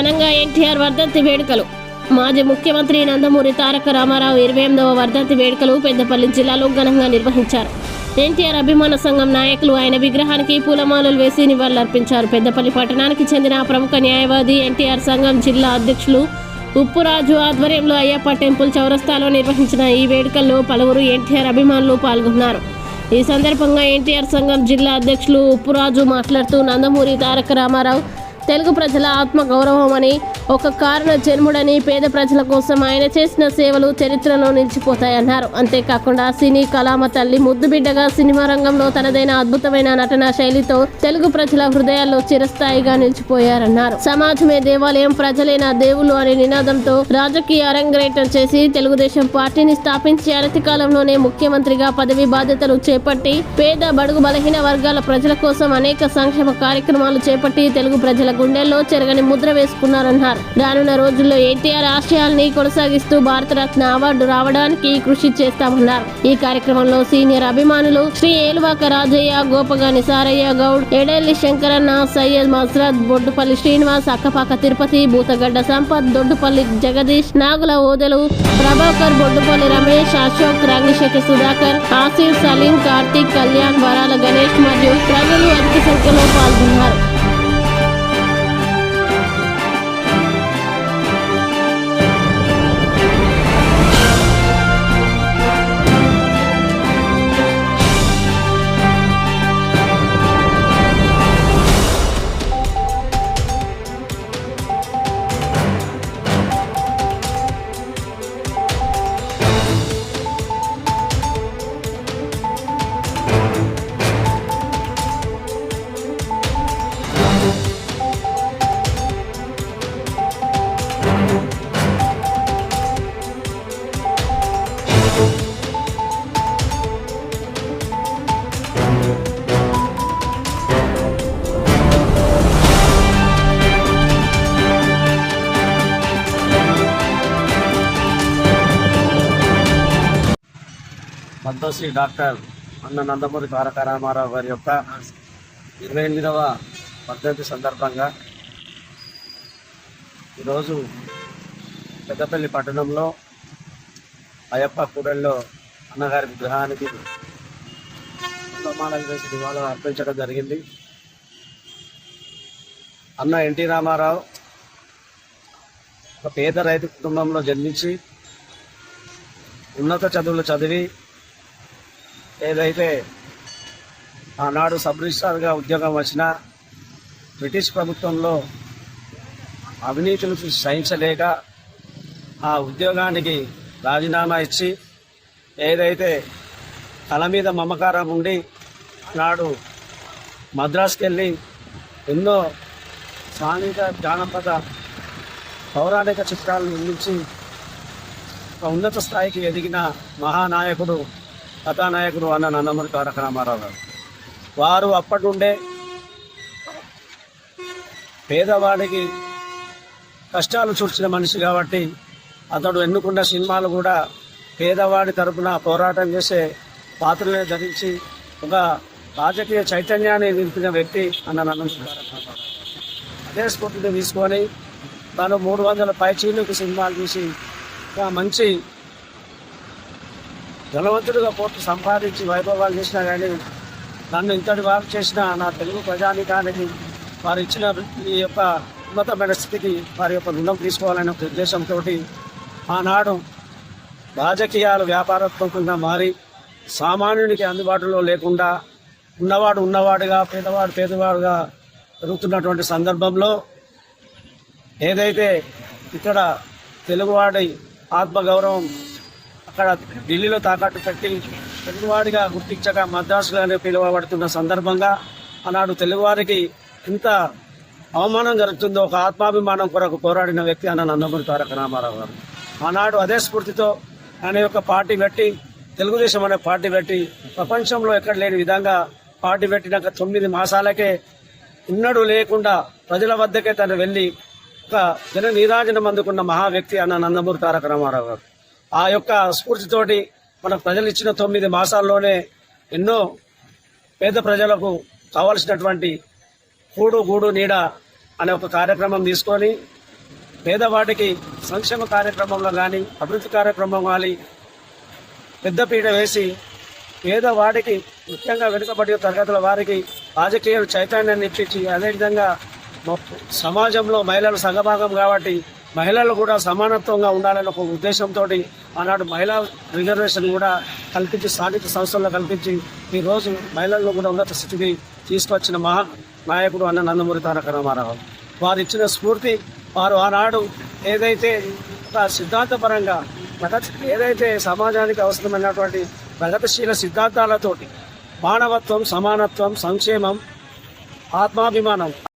ఘనంగా ఎన్టీఆర్ వర్ధంతి వేడుకలు. మాజీ ముఖ్యమంత్రి నందమూరి తారక రామారావు ఇరవై ఎనిమిదవ వర్ధంతి వేడుకలు పెద్దపల్లి జిల్లాలో ఘనంగా నిర్వహించారు. ఎన్టీఆర్ అభిమాన సంఘం నాయకులు ఆయన విగ్రహానికి పూలమాలలు వేసి నివాళులర్పించారు. పెద్దపల్లి పట్టణానికి చెందిన ప్రముఖ న్యాయవాది ఎన్టీఆర్ సంఘం జిల్లా అధ్యక్షులు ఉప్పురాజు ఆధ్వర్యంలో అయ్యప్ప టెంపుల్ చౌరస్తాలో నిర్వహించిన ఈ వేడుకల్లో పలువురు ఎన్టీఆర్ అభిమానులు పాల్గొన్నారు. ఈ సందర్భంగా ఎన్టీఆర్ సంఘం జిల్లా అధ్యక్షులు ఉప్పురాజు మాట్లాడుతూ నందమూరి తారక రామారావు తెలుగు ప్రజల ఆత్మ గౌరవం అని ఒక కారణ జన్ముడని పేద ప్రజల కోసం ఆయన చేసిన సేవలు చరిత్రలో నిలిచిపోతాయన్నారు. అంతేకాకుండా సినీ కళామ తల్లి ముద్దు బిడ్డగా సినిమా రంగంలో తనదైన అద్భుతమైన నటన శైలితో తెలుగు ప్రజల హృదయాల్లో చిరస్థాయిగా నిలిచిపోయారన్నారు. సమాజమే దేవాలయం ప్రజలైన దేవుళ్ళు అనే నినాదంతో రాజకీయ అరంగరేటం చేసి తెలుగుదేశం పార్టీని స్థాపించి అనతి కాలంలోనే ముఖ్యమంత్రిగా పదవి బాధ్యతలు చేపట్టి పేద బడుగు బలహీన వర్గాల ప్రజల కోసం అనేక సంక్షేమ కార్యక్రమాలు చేపట్టి తెలుగు ప్రజల గుండెల్లో చెరగని ముద్ర వేసుకున్నారన్నారు. రానున్న రోజుల్లో ఎన్టీఆర్ ఆశయాల్ని కొనసాగిస్తూ భారతరత్న అవార్డు రావడానికి కృషి చేస్తామన్నారు. ఈ కార్యక్రమంలో సీనియర్ అభిమానులు శ్రీ ఏలువాక రాజయ్య గోపగాని సారయ్య గౌడ్ ఎడెల్లి శంకరన్న సయ్యద్ మస్రత్ బొడ్డుపల్లి శ్రీనివాస్ అక్కపాక తిరుపతి భూతగడ్డ సంపత్ దొడ్డుపల్లి జగదీష్ నాగుల ఓదెలు ప్రభాకర్ బొడ్డుపల్లి రమేష్ అశోక్ రంగిశెట్టి సుధాకర్ ఆసిఫ్ సలీం కార్తీక్ కళ్యాణ్ వరాల గణేష్ మరియు ప్రజలు అధిక సంఖ్యలో పాల్గొన్నారు. పద్మశ్రీ డాక్టర్ అన్న నందమూరి తారక రామారావు గారి యొక్క ఇరవై ఎనిమిదవ వర్ధంతి సందర్భంగా ఈరోజు పెద్దపల్లి పట్టణంలో అయ్యప్ప కూడల్లో అన్నగారి విగ్రహానికి ప్రమాణాలు వేసి నివాళులు అర్పించడం జరిగింది. అన్న ఎన్టీ రామారావు ఒక పేద రైతు కుటుంబంలో జన్మించి ఉన్నత చదువులు చదివి ఏదైతే ఆనాడు సబ్ రిజిస్ట్రార్గా ఉద్యోగం వచ్చినా బ్రిటిష్ ప్రభుత్వంలో అవినీతిని సహించలేక ఆ ఉద్యోగానికి రాజీనామా ఇచ్చి ఏదైతే తల మీద మమకారం ఉండి నాడు మద్రాసుకి వెళ్ళి ఎన్నో స్థానిక జానపద పౌరాణిక చిత్రాలను నిర్మించి ఒక ఉన్నత స్థాయికి ఎదిగిన మహానాయకుడు కథానాయకుడు అన్న నందమూరి తారక రామారావు గారు. వారు అప్పటి నుండే పేదవాడికి కష్టాలు చూసిన మనిషి కాబట్టి అతడు ఎన్నుకున్న సినిమాలు కూడా పేదవాడి తరపున పోరాటం చేసే పాత్రలే ధరించి ఒక రాజకీయ చైతన్యాన్ని నింపిన వ్యక్తి అన్న నందమూరి అదే స్ఫూర్తిని తీసుకొని తాను మూడు వందల పైచీలకు సినిమాలు తీసి ఒక మంచి ధనవంతుడిగా కోర్టు సంపాదించి వైభవాలు చేసినా కానీ నన్ను ఇంతటి వారు చేసిన నా తెలుగు ప్రజానికానికి వారు ఇచ్చిన ఈ యొక్క ఉన్నతమైన స్థితికి వారి యొక్క రుణం తీసుకోవాలనే ఒక ఉద్దేశంతో ఆనాడు రాజకీయాలు వ్యాపారాత్మకంగా మారి సామాన్యునికి అందుబాటులో లేకుండా ఉన్నవాడు ఉన్నవాడుగా పేదవాడు పేదవాడుగా జరుగుతున్నటువంటి సందర్భంలో ఏదైతే ఇక్కడ తెలుగువాడి ఆత్మగౌరవం అక్కడ ఢిల్లీలో తాకట్టు పెట్టి తెలుగువాడిగా గుర్తించక మద్రాసులో పిలువబడుతున్న సందర్భంగా ఆనాడు తెలుగువారికి ఇంత అవమానం జరుగుతుందో ఒక ఆత్మాభిమానం కొరకు పోరాడిన వ్యక్తి అన్న నందమూరి తారక రామారావు గారు. ఆనాడు అదే స్ఫూర్తితో ఆయన యొక్క పార్టీ పెట్టి తెలుగుదేశం అనే పార్టీ పెట్టి ప్రపంచంలో ఎక్కడ లేని విధంగా పార్టీ పెట్టినాక తొమ్మిది మాసాలకే ఉన్నడు లేకుండా ప్రజల వద్దకే తను వెళ్ళి ఒక జన నీరాజనం అందుకున్న మహా వ్యక్తి అన్న నందమూరి తారక రామారావు గారు. ఆ యొక్క స్ఫూర్తితోటి మన ప్రజలు ఇచ్చిన తొమ్మిది మాసాల్లోనే ఎన్నో పేద ప్రజలకు కావలసినటువంటి కూడు గూడు నీడ అనే ఒక కార్యక్రమం తీసుకొని పేదవాడికి సంక్షేమ కార్యక్రమంలో కానీ అభివృద్ధి కార్యక్రమం కానీ పెద్దపీట వేసి పేదవాడికి ముఖ్యంగా వెనుకబడి తరగతుల వారికి రాజకీయ చైతన్యాన్ని ఇప్పించి అదేవిధంగా సమాజంలో మహిళలు సగభాగం కాబట్టి మహిళలు కూడా సమానత్వంగా ఉండాలని ఒక ఉద్దేశంతో ఆనాడు మహిళా రిజర్వేషన్ కూడా కల్పించి స్థానిక సంస్థల్లో కల్పించి ఈరోజు మహిళల్లో కూడా ఉన్నత స్థితికి తీసుకొచ్చిన మహా నాయకుడు అన్న నందమూరి తారక రామారావు. వారు ఇచ్చిన స్ఫూర్తి వారు ఆనాడు ఏదైతే ఒక సిద్ధాంతపరంగా ప్రగతి ఏదైతే సమాజానికి అవసరమైనటువంటి ప్రగతిశీల సిద్ధాంతాలతోటి మానవత్వం సమానత్వం సంక్షేమం ఆత్మాభిమానం